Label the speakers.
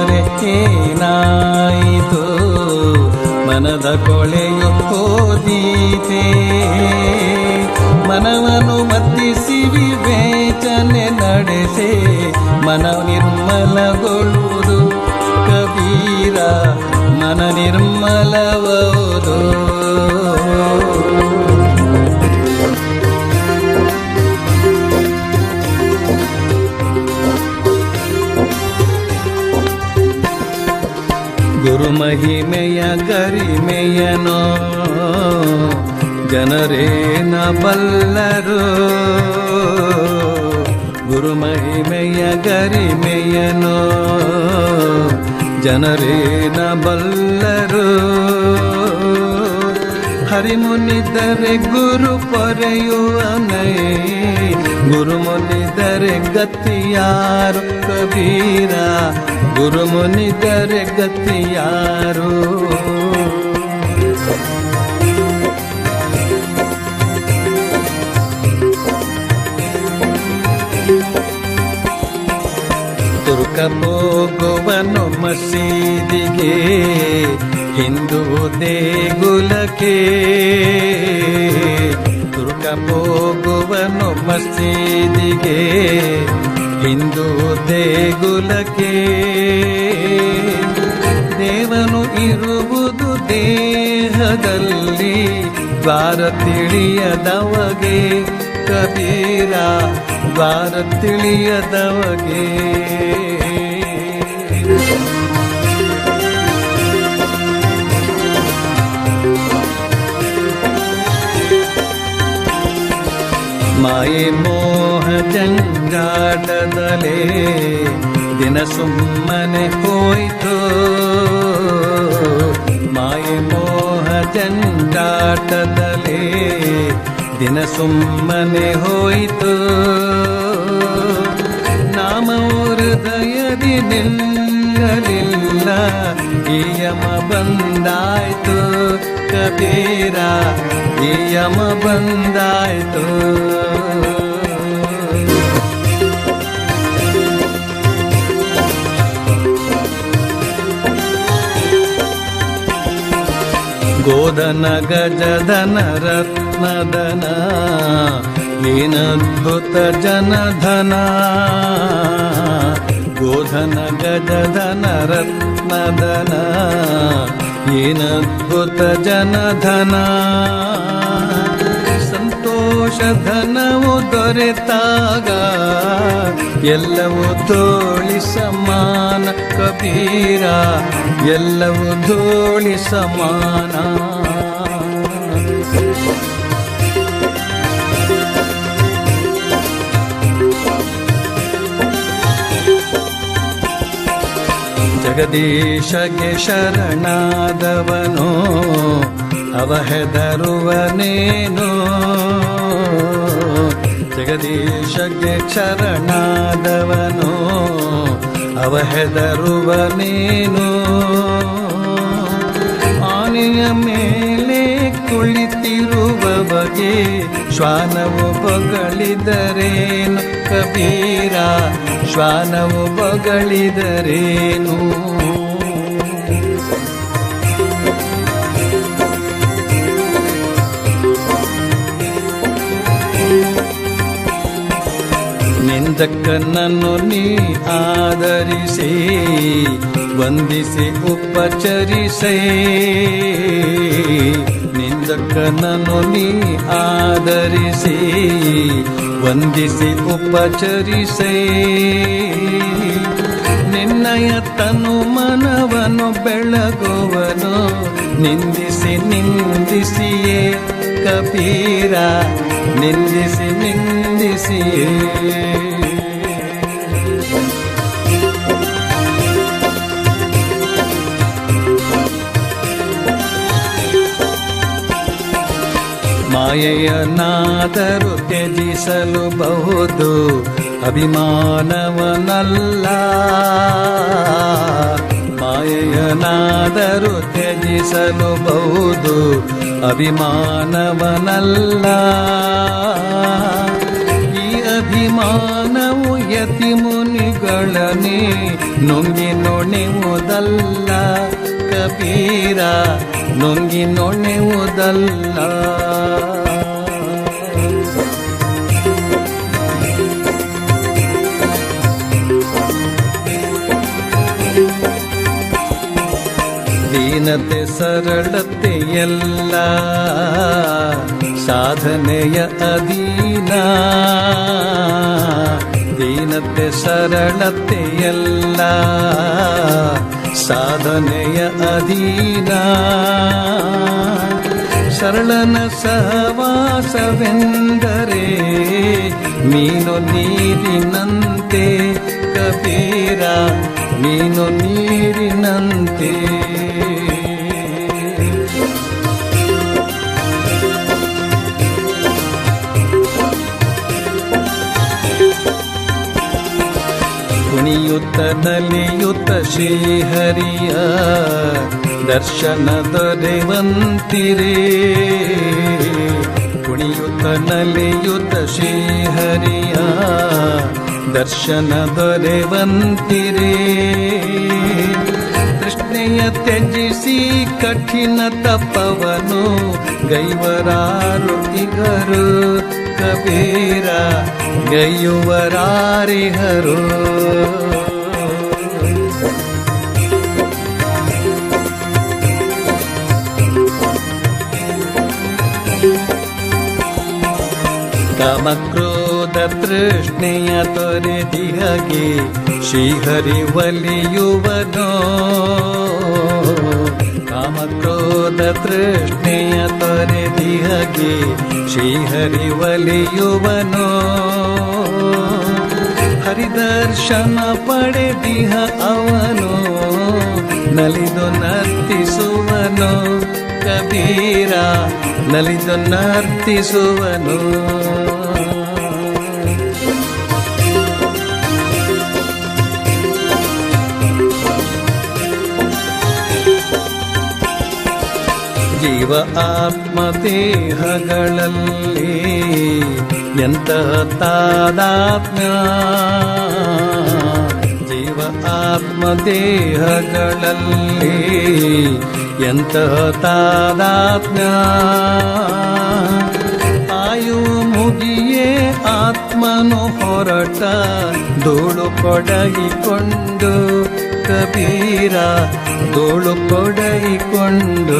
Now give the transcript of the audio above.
Speaker 1: ತೊಳೆದರೆ ಏನಾಯಿತು ಮನದ ಕೊಳೆಯು ಹೋದೀತೆ ಮನವನ್ನು ಮತ್ತಿಸಿ ವಿವೇಚನೆ ನಡೆಸೆ ಮನ ನಿರ್ಮಲಗೊಳ್ಳುವುದು ಕಬೀರ ಮನ ನಿರ್ಮಲವುದು ಗುರು ಮಹಿಮೆಯ ಗರಿಮೆಯನೋ ಜನರೇನ ಬಲ್ಲರು ಗುರು ಮಹಿಮೆಯ ಗರಿಮೆಯನೋ ಜನರೇನ ಬಲ್ಲರು ಹರಿಮುನಿದರೆ ಗುರು ಪೊರೆಯುವನೇ ಗುರುಮುನಿದರೆ ಗತಿಯಾರು ಕಬೀರ. ಗುರು ಮುನಿದರೆ ಗತಿಯಾರು ತುರ್ಕ ಹೋಗುವನು ಮಸೀದಿಗೆ ಹಿಂದೂ ದೇಗುಲಕ್ಕೆ ತುರ್ಕ ಹೋಗುವನು ಮಸೀದಿಗೆ ಹಿಂದೂ ದೇಗುಲಕ್ಕೆ ದೇವನು ಇರುವುದು ದೇಹದಲ್ಲಿ ದ್ವಾರ ತಿಳಿಯದವಗೆ ಕಬೀರ ದ್ವಾರ ತಿಳಿಯದವಗೆ. ಮಾಯೆ ಮೋಹ ಜಂಜಾಟದಲೇ ದಿನ ಸುಮ್ಮನೆ ಹೋಯಿತು. ಮಾಯೆ ಮೋಹ ಜಂಜಾಟದಲೇ ದಿನ ಸುಮ್ಮನೆ ಹೋಯಿತು. ನಾಮ ಹೃದಯದಿ ನಿಲ್ಲಲಿಲ್ಲ ಯಮ ಬಂದಾಯ್ತು. ಕಬೀರ ಯಮ ಬಂದಾಯ್ತು. గోదన గజదన రత్నదన లీనద్భుత జనధన. గోధన గజదన రత్నదన ఈనద్భుత జనధనా. ಸಂತೋಷ ಧನವು ದೊರೆತಾಗ ಎಲ್ಲವೂ ಧೋಳಿ ಸಮಾನ ಕಬೀರ ಎಲ್ಲವೂ ಧೋಳಿ ಸಮಾನ. ಜಗದೀಶಗೆ ಶರಣಾದವನು ಅವ ಹೆದರುವನೇನು ಜಗದೀಶಗೆ ಶರಣಾದವನು ಅವ ಹೆದರುವನೇನು ಆನೆಯ ಮೇಲೆ ಕುಳಿತಿರುವ ಬಗೆ ಶ್ವಾನವು ಬಗಳಿದರೇನು? ಕಬೀರ ಶ್ವಾನವು ಬಗಳಿದರೇನು? ನಿಂದಕ್ಕನನ್ನು ನೀ ಆದರಿಸಿ ವಂದಿಸಿ ಉಪಚರಿಸೇ. ನಿಂದಕ್ಕನನ್ನು ನೀ ಆದರಿಸಿ ವಂದಿಸಿ ಉಪಚರಿಸೇ. ನಿನ್ನಯ ತನು ಮನವನು ಬೆಳಗುವನು, ನಿಂದಿಸಿ ನಿಂದಿಸಿಯೇ ಕಬೀರ ನಿಂದಿಸಿ ನಿಂದಿಸಿಯೇ. ಮಾಯೆಯನಾದರೂ ತ್ಯಜಿಸಲು ಬಹುದು. ಅಭಿಮಾನವನಲ್ಲ. ಮಾಯೆಯನಾದರೂ ತ್ಯಜಿಸಲು ಬಹುದು. ಅಭಿಮಾನವನಲ್ಲ. ಈ ಅಭಿಮಾನವು ಯತಿ ಮುನಿಗಳನೇ ನುಂಗಿ ನುಣಿಯುವುದಲ್ಲ ಕಬೀರ ನುಂಗಿ ನುಣಿಯುವುದಲ್ಲ. ದೀನತೆ ಸರಳತೆ ಎಲ್ಲ ಸಾಧನೆಯ ಅಧೀನ. ದೀನತೆ ಸರಳತೆ ಎಲ್ಲ ಸಾಧನೆಯ ಅಧೀನ. ಸರಳನ ಸಹವಾಸವೆಂದರೆ ಮೀನು ನೀರಿನಂತೆ ಕಬೀರ ಮೀನು ನೀರಿನಂತೆ ಕುಣಿಯುತ್ತ ನಲಿಯುತ್ತ ಶ್ರೀಹರಿಯ ದರ್ಶನ ದೊರೆವಂತಿರೇ. ಕುಣಿಯುತ್ತ ನಲಿಯುತ್ತ ಶ್ರೀಹರಿಯ ದರ್ಶನ ದೊರೆವಂತಿರೇ. ಕೃಷ್ಣೆಯ ತ್ಯಜಿಸಿ ಕಠಿಣ ತಪವನು ಗೈವರಾರು कबीरा युवरामक्रोधतृष्णयतुरिधि श्रीहरिवलियुवनो ಕಾಮಕ್ರೋಧ ತೃಷ್ಣೆಯ ತೊರೆದಿಹಗೆ ಶ್ರೀಹರಿ ಒಲಿಯುವನು ಹರಿದರ್ಶನ ಪಡೆದಿಹ ಅವನು ನಲಿದು ನರ್ತಿಸುವನು. ಕಬೀರ ನಲಿದು ನರ್ತಿಸುವನು. ಜೀವ ಆತ್ಮ ದೇಹಗಳಲ್ಲಿ ಎಂತಹ ತಾದಾತ್ಮ್ಯ ಜೀವ ಆತ್ಮ ದೇಹಗಳಲ್ಲಿ ಎಂತಹ ತಾದಾತ್ಮ್ಯ ಆಯು ಮುಗಿಯೇ ಆತ್ಮನು ಹೊರಟ ಧೂಳು ಕೊಡಗಿಕೊಂಡು ಕಬೀರ ಧೂಳು ಕೊಡೈಕೊಂಡು